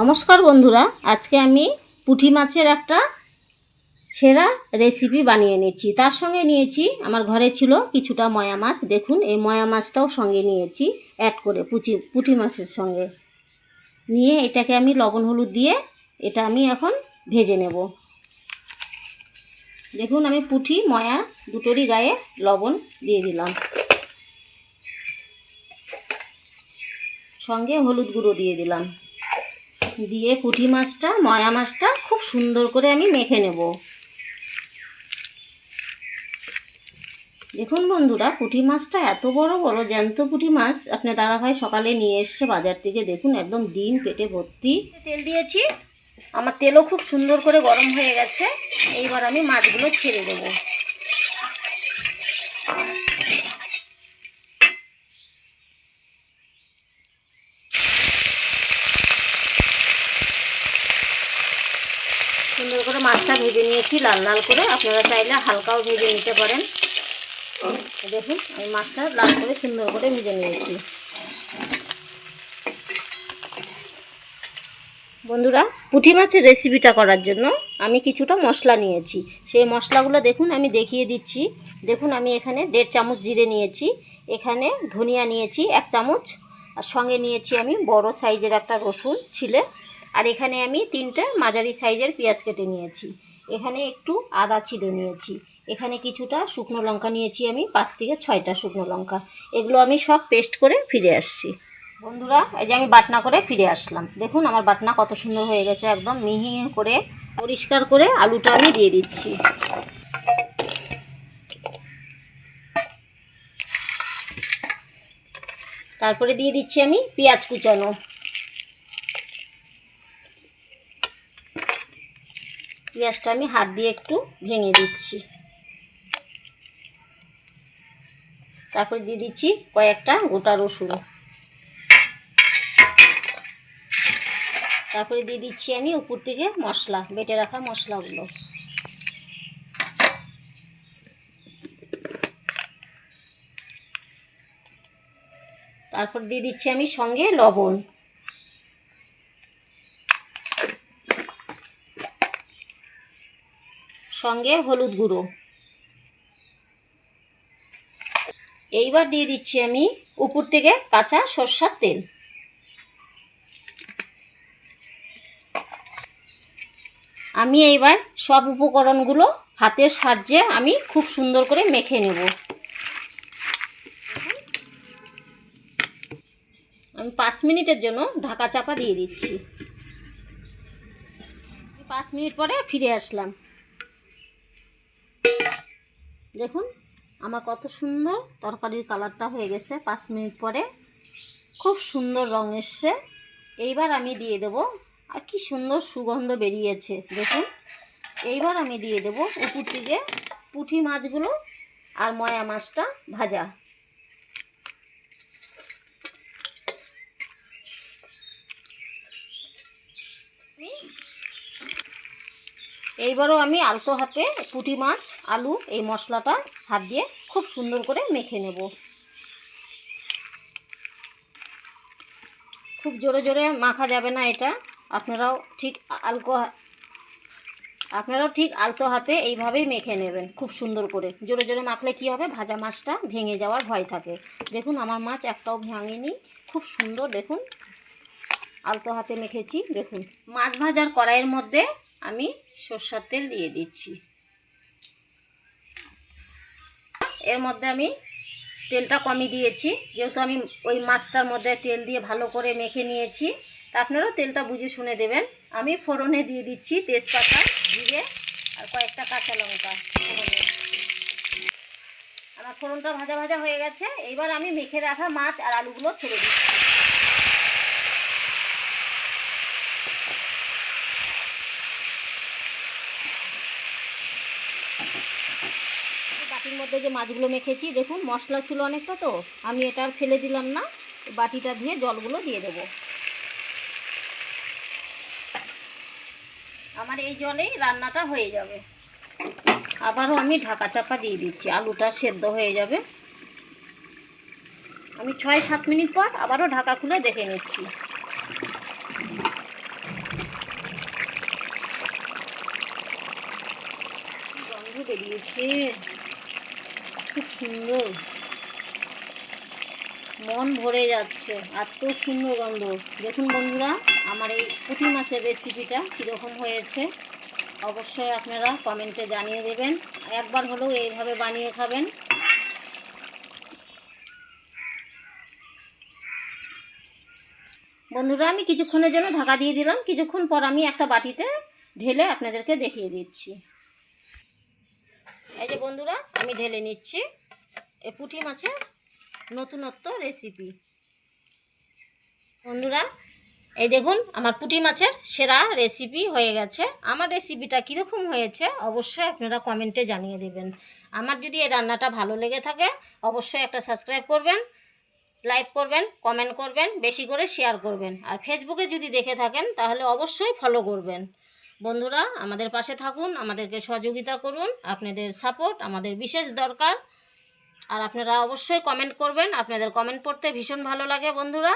নমস্কার বন্ধুরা, আজকে আমি পুঁটি মাছের একটা সেরা রেসিপি বানিয়ে নিচ্ছি। তার সঙ্গে নিয়েছি, আমার ঘরে ছিল কিছুটা ময়া মাছ। দেখুন, এই ময়া মাছটাও সঙ্গে নিয়েছি অ্যাড করে পুচি পুঁটি মাছের সঙ্গে। নিয়ে এটাকে আমি লবণ হলুদ দিয়ে এটা আমি এখন ভেজে নেব। দেখুন, আমি পুঁটি ময়া দুটোরই গায়ে লবণ দিয়ে দিলাম। সঙ্গে হলুদ গুঁড়ো দিয়ে দিলাম। দিয়ে পুঁটি মাছটা, ময়া মাছটা খুব সুন্দর করে আমি মেখে নেব। দেখুন বন্ধুরা, পুঁটি মাছটা এত বড় বড় জ্যান্ত পুঁটি মাছ আপনার দাদাভাই সকালে নিয়ে এসছে বাজার থেকে দেখুন, একদম ডিম পেটে ভর্তি। তেল দিয়েছি, আমার তেলও খুব সুন্দর করে গরম হয়ে গেছে, এইবার আমি মাছগুলো ছেড়ে দেবো সুন্দর করে মাছটা ভেজে নিয়েছি, লাল লাল করে। আপনারা চাইলে হালকাও ভেজে নিতে পারেন। দেখুন আমি মাছটা লাল করে সুন্দর করে ভেজে নিয়েছি। বন্ধুরা, পুঁটি মাছের রেসিপিটা করার জন্য আমি কিছুটা মশলা নিয়েছি। সেই মশলাগুলো দেখুন, আমি দেখিয়ে দিচ্ছি। দেখুন, আমি এখানে দেড় চামচ জিরে নিয়েছি। এখানে ধনিয়া নিয়েছি এক চামচ। আর সঙ্গে নিয়েছি আমি বড় সাইজের একটা রসুন, ছিলে আর এখানে আমি তিনটে মাঝারি সাইজের পেঁয়াজ কেটে নিয়েছি। এখানে একটু আদা ছিলে নিয়েছি। এখানে কিছুটা শুকনো লঙ্কা নিয়েছি আমি, পাঁচ থেকে ছয়টা শুকনো লঙ্কা। এগুলো আমি সব পেস্ট করে ফিরে আসছি। বন্ধুরা, এই যে আমি বাটনা করে ফিরে আসলাম। দেখুন, আমার বাটনা কত সুন্দর হয়ে গেছে, একদম মিহি করে পরিষ্কার করে আলুটা আমি দিয়ে দিচ্ছি। তারপরে দিয়ে দিচ্ছি আমি পেঁয়াজ কুচানো। পেঁয়াজটা আমি হাত দিয়ে একটু ভেঙে দিচ্ছি। তারপরে দিয়ে দিচ্ছি কয়েকটা গোটা রসুন। তারপরে দিয়ে দিচ্ছি আমি উপর থেকে মশলা, বেটে রাখা মশলাগুলো। তারপর দিয়ে দিচ্ছি আমি সঙ্গে লবণ। সঙ্গে হলুদ গুঁড়ো। এইবার দিয়ে দিচ্ছি আমি উপর থেকে কাঁচা সর্ষার তেল। আমি এইবার সব উপকরণগুলো হাতের সাহায্যে আমি খুব সুন্দর করে মেখে নেব। আমি পাঁচ মিনিটের জন্য ঢাকা চাপা দিয়ে দিচ্ছি। পাঁচ মিনিট পরে ফিরে আসলাম। দেখুন, আমার কত সুন্দর তরকারির কালারটা হয়ে গেছে পাঁচ মিনিট পরে। খুব সুন্দর রং এসছে। এইবার আমি দিয়ে দেব, আর কি সুন্দর সুগন্ধ বেরিয়েছে, দেখুন। এইবার আমি দিয়ে দেব উপর থেকে পুঁটি মাছগুলো আর ময়া মাছটা ভাজা। এইবারও আমি আলতো হাতে পুঁটি মাছ, আলু এই মশলাটা হাত দিয়ে খুব সুন্দর করে মেখে নেব। খুব জোরে জোরে মাখা যাবে না এটা। আপনারাও ঠিক আলকো আপনারাও ঠিক আলতো হাতে এইভাবেই মেখে নেবেন খুব সুন্দর করে। জোরে জোরে মাখলে কি হবে? ভাজা মাছটা ভেঙে যাওয়ার ভয় থাকে। দেখুন আমার মাছ একটাও ভাঙেনি। খুব সুন্দর দেখুন। আলতো হাতে মেখেছি, দেখুন। মাছ ভাজার কড়াইয়ের মধ্যে আমি সর্ষার তেল দিয়ে দিচ্ছি। এর মধ্যে আমি তেলটা কমই দিয়েছি। যেহেতু আমি ওই মাছটার মধ্যে তেল দিয়ে ভালো করে মেখে নিয়েছি, তা আপনারাও তেলটা বুঝে শুনে দেবেন। আমি ফোড়নে দিয়ে দিচ্ছি তেজপাতা, জিরে আর কয়েকটা কাঁচা লঙ্কা। আমার ফোড়নটা ভাজা ভাজা হয়ে গেছে। এইবার আমি মেখে রাখা মাছ আর আলুগুলো ছেড়ে দিচ্ছি। মধ্যে যে মাছগুলো মেখেছি, দেখুন, মশলা ছিল অনেকটা তো, আমি এটা আর ফেলে দিলাম না, বাটিটা দিয়ে জলগুলো দিয়ে দেব। আমার এই জলেই রান্নাটা হয়ে যাবে। আবারও আমি ঢাকা চাপা দিয়ে দিচ্ছি, আলুটা সেদ্ধ হয়ে যাবে। আমি ছয় সাত মিনিট পর আবারও ঢাকা খুলে দেখে নিচ্ছি। বেরিয়েছে। খুব সুন্দর। মন ভরে যাচ্ছে, এত সুন্দর গন্ধ। দেখুন বন্ধুরা, আমার এই পুঁটি মাছের রেসিপিটা কীরকম হয়েছে। অবশ্যই আপনারা কমেন্টে জানিয়ে দেবেন। একবার হলেও এইভাবে বানিয়ে খাবেন। বন্ধুরা, আমি কিছুক্ষণের জন্য ঢাকা দিয়ে দিলাম। কিছুক্ষণ পর আমি একটা বাটিতে ঢেলে আপনাদেরকে দেখিয়ে দিচ্ছি। এই যে বন্ধুরা, আমি ঢেলে নিচ্ছি এ পুঁটি মাছের নতুনত্ব রেসিপি বন্ধুরা, এই দেখুন, আমার পুঁটি মাছের সেরা রেসিপি হয়ে গেছে। আমার রেসিপিটা কীরকম হয়েছে, অবশ্যই আপনারা কমেন্টে জানিয়ে দেবেন। আমার যদি এই রান্নাটা ভালো লেগে থাকে, অবশ্যই একটা সাবস্ক্রাইব করবেন লাইক করবেন কমেন্ট করবেন, বেশি করে শেয়ার করবেন। আর ফেসবুকে যদি দেখে থাকেন, তাহলে অবশ্যই ফলো করবেন। বন্ধুরা, আমাদের পাশে থাকুন, আমাদেরকে সহযোগিতা করুন, আপনাদের সাপোর্ট আমাদের বিশেষ দরকার। আর আপনারা অবশ্যই কমেন্ট করবেন, আপনাদের কমেন্ট পড়তে ভীষণ ভালো লাগে বন্ধুরা।